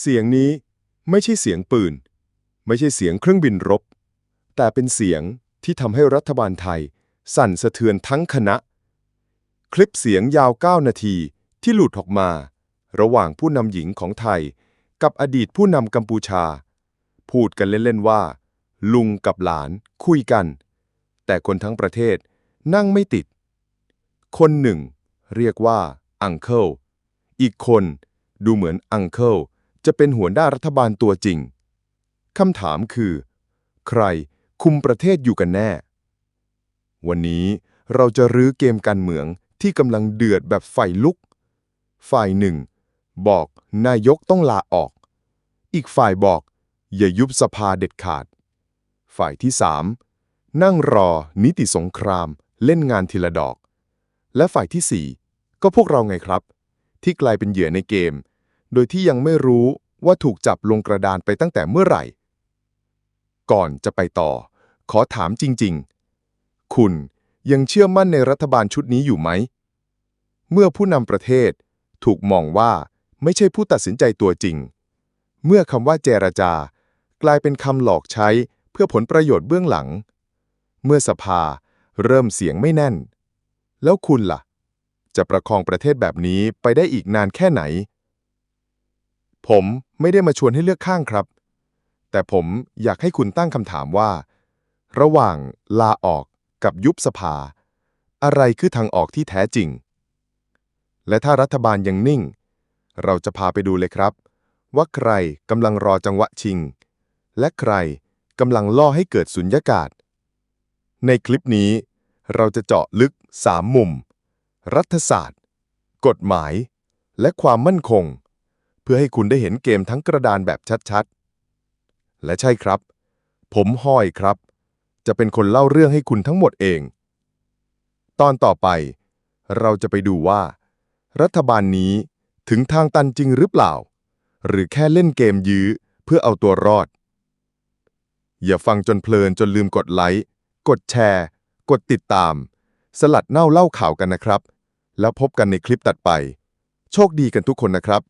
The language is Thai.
เสียงนี้ไม่ใช่เสียงปืน ไม่ใช่เสียงเครื่องบินรบ แต่เป็นเสียงที่ทำให้รัฐบาลไทย สั่นสะเทือนทั้งคณะ คลิปเสียงยาว 9 นาทีที่หลุดออกมา ระหว่างผู้นำหญิงของไทย กับอดีตผู้นำกัมพูชา พูดกันเล่น ๆ ว่า ลุงกับหลานคุยกัน แต่คนทั้งประเทศนั่งไม่ติด คนหนึ่ง เรียกว่าอังเคิลอีกคนดูเหมือนอังเคิล จะเป็นหัวหน้ารัฐบาลตัวจริง คำถามคือ ใครคุมประเทศอยู่กันแน่ วันนี้เราจะรื้อเกมการเมืองที่กำลังเดือดแบบไฟลุก ฝ่ายหนึ่ง บอกนายกต้องลาออก อีกฝ่ายบอก อย่ายุบสภาเด็ดขาด ฝ่ายที่สามนั่งรอนิติสงครามเล่นงานทีละดอก และฝ่ายที่สี่ก็พวกเราไงครับ ที่กลายเป็นเหยื่อในเกม โดยที่ยังไม่รู้ว่าถูกจับลงกระดานไปตั้งแต่เมื่อไหร่ ก่อนจะไปต่อ ขอถามจริง ๆ คุณยังเชื่อมั่นในรัฐบาลชุดนี้อยู่ไหม เมื่อผู้นำประเทศถูกมองว่าไม่ใช่ผู้ตัดสินใจตัวจริง เมื่อคำว่าเจรจา กลายเป็นคำหลอกใช้เพื่อผลประโยชน์เบื้องหลัง เมื่อสภาเริ่มเสียงไม่แน่น แล้วคุณล่ะ จะประคองประเทศแบบนี้ไปได้อีกนานแค่ไหน ผมไม่ได้มาชวนให้เลือกข้างครับ แต่ผมอยากให้คุณตั้งคำถามว่า ระหว่างลาออกกับยุบสภา อะไรคือทางออกที่แท้จริง และถ้ารัฐบาลยังนิ่ง เราจะพาไปดูเลยครับ ว่าใครกำลังรอจังหวะชิง และใครกำลังล่อให้เกิดสุญญากาศ ในคลิปนี้ เราจะเจาะลึก3มุม รัฐศาสตร์ กฎหมาย และความมั่นคง เพื่อให้คุณได้เห็นเกมทั้งกระดานแบบชัดๆ และใช่ครับ ผมหอยครับ จะเป็นคนเล่าเรื่องให้คุณทั้งหมดเอง ตอนต่อไป เราจะไปดูว่า รัฐบาลนี้ถึงทางตันจริงหรือเปล่า หรือแค่เล่นเกมยื้อเพื่อเอาตัวรอด อย่าฟังจนเพลินจนลืมกดไลค์กดแชร์ กดติดตาม สลัดเน่าเล่าข่าวกันนะครับ แล้วพบกันในคลิปตัดไป โชคดีกันทุกคนนะครับ